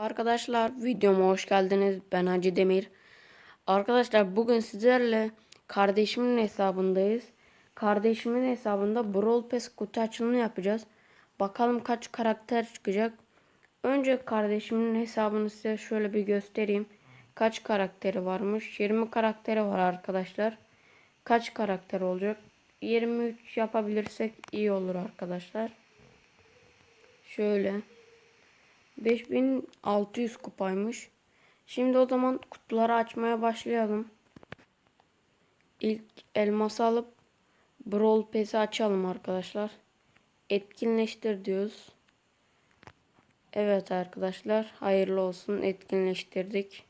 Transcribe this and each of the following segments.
Arkadaşlar videoma hoş geldiniz. Ben Hacı Demir. Arkadaşlar bugün sizlerle kardeşimin hesabındayız. Kardeşimin hesabında Brawl Pass kutu açılımı yapacağız. Bakalım kaç karakter çıkacak. Önce kardeşimin hesabını size şöyle bir göstereyim. Kaç karakteri varmış? 20 karakteri var arkadaşlar. Kaç karakter olacak? 23 yapabilirsek iyi olur arkadaşlar. Şöyle. 5600 kupaymış. Şimdi o zaman kutuları açmaya başlayalım. İlk elması alıp Brawl Pass'i açalım arkadaşlar. Etkinleştir diyoruz. Evet arkadaşlar hayırlı olsun etkinleştirdik.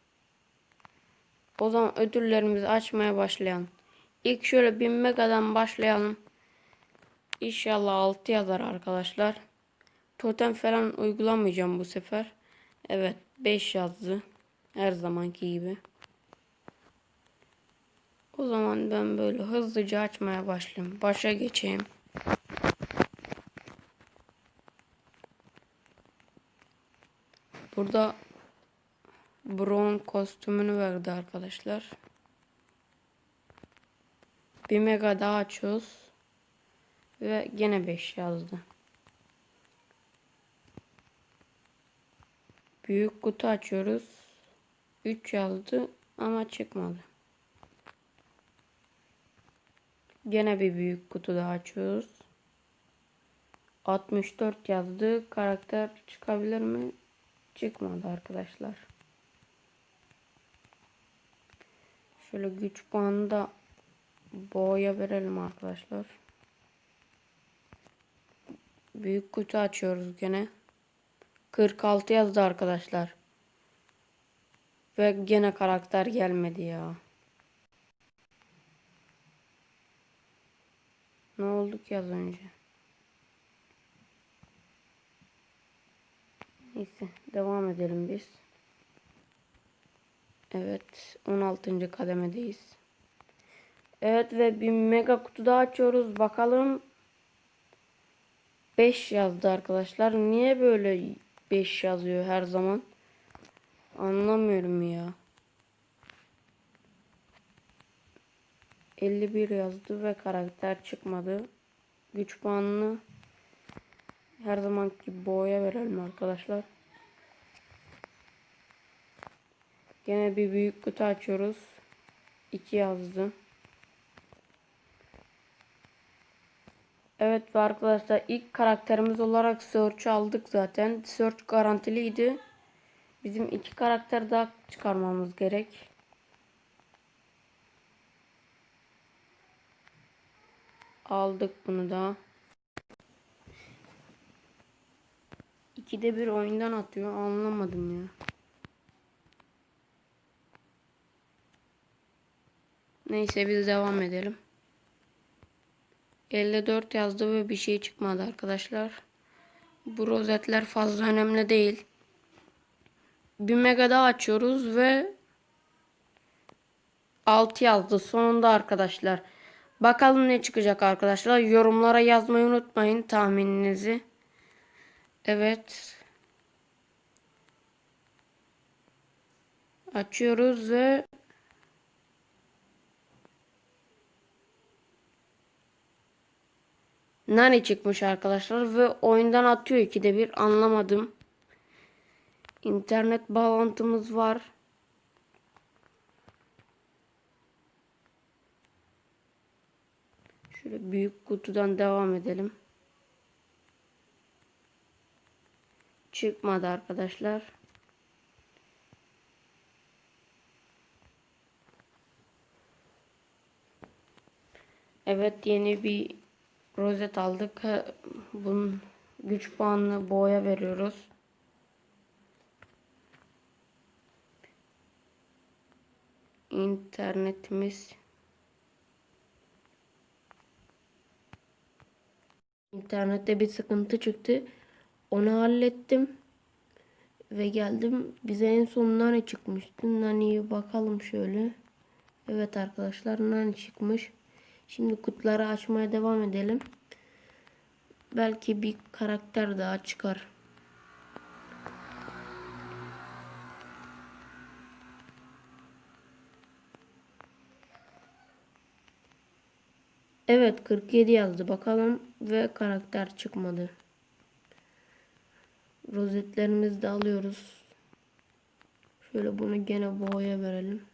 O zaman ödüllerimizi açmaya başlayalım. İlk şöyle 1000 megadan başlayalım. İnşallah 6 yazar arkadaşlar. Totem falan uygulamayacağım bu sefer. Evet 5 yazdı. Her zamanki gibi. O zaman ben böyle hızlıca açmaya başlayayım. Başa geçeyim. Burada Brown kostümünü verdi arkadaşlar. Bir mega daha açıyoruz. Ve gene 5 yazdı. Büyük kutu açıyoruz. 3 yazdı ama çıkmadı. Gene bir büyük kutu daha açıyoruz. 64 yazdı. Karakter çıkabilir mi? Çıkmadı arkadaşlar. Şöyle güç puanı da boğaya verelim arkadaşlar. Büyük kutu açıyoruz gene. 46 yazdı arkadaşlar. Ve gene karakter gelmedi ya. Ne oldu ki az önce? Neyse devam edelim biz. Evet 16. kademedeyiz. Evet ve bir mega kutu daha açıyoruz. Bakalım 5 yazdı arkadaşlar. Niye böyle 5 yazıyor her zaman? Anlamıyorum ya. 51 yazdı ve karakter çıkmadı. Güç puanını her zamanki boğaya verelim arkadaşlar. Gene bir büyük kutu açıyoruz. 2 yazdı. Evet ve arkadaşlar ilk karakterimiz olarak Search aldık zaten. Search garantiliydi. Bizim iki karakter daha çıkarmamız gerek. Aldık bunu da. İkide bir oyundan atıyor. Anlamadım ya. Neyse biz devam edelim. 54 yazdı ve bir şey çıkmadı arkadaşlar. Bu rozetler fazla önemli değil. Bir mega daha açıyoruz ve 6 yazdı sonunda arkadaşlar. Bakalım ne çıkacak arkadaşlar. Yorumlara yazmayı unutmayın tahmininizi. Evet. Açıyoruz ve Nani çıkmış arkadaşlar ve oyundan atıyor ikide bir anlamadım. İnternet bağlantımız var. Şöyle büyük kutudan devam edelim. Çıkmadı arkadaşlar. Evet yeni bir rozet aldık. Bunun güç puanını boğaya veriyoruz. İnternetimiz İnternette bir sıkıntı çıktı. Onu hallettim. Ve geldim. Bize en son nane çıkmıştı. Nane'ye bakalım şöyle. Evet arkadaşlar nane çıkmış. Şimdi kutuları açmaya devam edelim. Belki bir karakter daha çıkar. Evet 47 yazdı bakalım ve karakter çıkmadı. Rozetlerimizi de alıyoruz. Şöyle bunu gene boğaya verelim.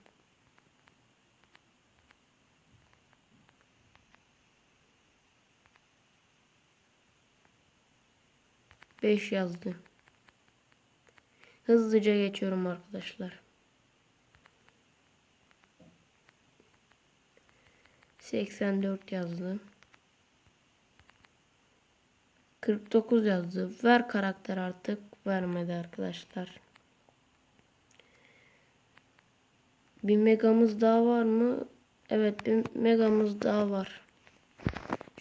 Beş yazdı. Hızlıca geçiyorum arkadaşlar. 84 yazdı. 49 yazdı. Ver karakter artık. Vermedi arkadaşlar. Bir megamız daha var mı? Evet bir megamız daha var.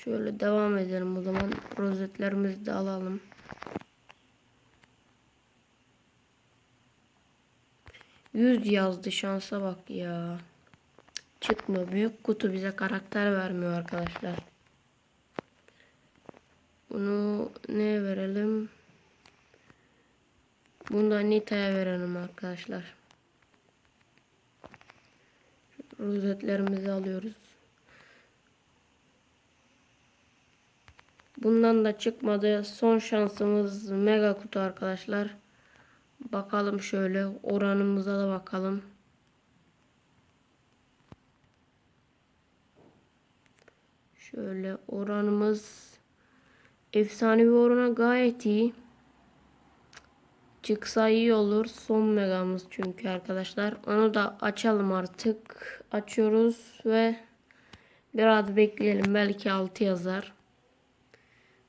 Şöyle devam edelim o zaman. Rozetlerimizi de alalım. Yüz yazdı şansa bak ya. Çıkmıyor. Büyük kutu bize karakter vermiyor arkadaşlar. Bunu ne verelim? Bunu da Nita'ya verelim arkadaşlar. Rozetlerimizi alıyoruz. Bundan da çıkmadı. Son şansımız mega kutu arkadaşlar. Bakalım şöyle oranımıza da bakalım. Şöyle oranımız efsanevi orana gayet iyi. Çıksa iyi olur. Son megamız çünkü arkadaşlar. Onu da açalım artık. Açıyoruz ve biraz bekleyelim. Belki 6 yazar.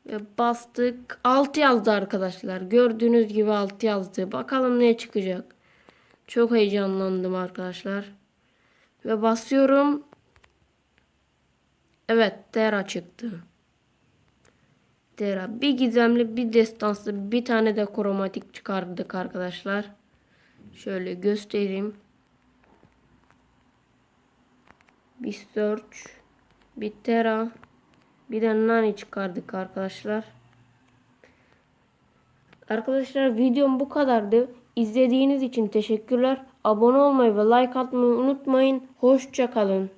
Ve bastık. 6 yazdı arkadaşlar. Gördüğünüz gibi 6 yazdı. Bakalım ne çıkacak. Çok heyecanlandım arkadaşlar. Ve basıyorum. Evet Terra çıktı. Terra bir gizemli bir destanslı bir tane de kromatik çıkardık arkadaşlar. Şöyle göstereyim. Bir search. Bir Terra. Bir de Nani çıkardık arkadaşlar. Arkadaşlar videom bu kadardı. İzlediğiniz için teşekkürler. Abone olmayı ve like atmayı unutmayın. Hoşça kalın.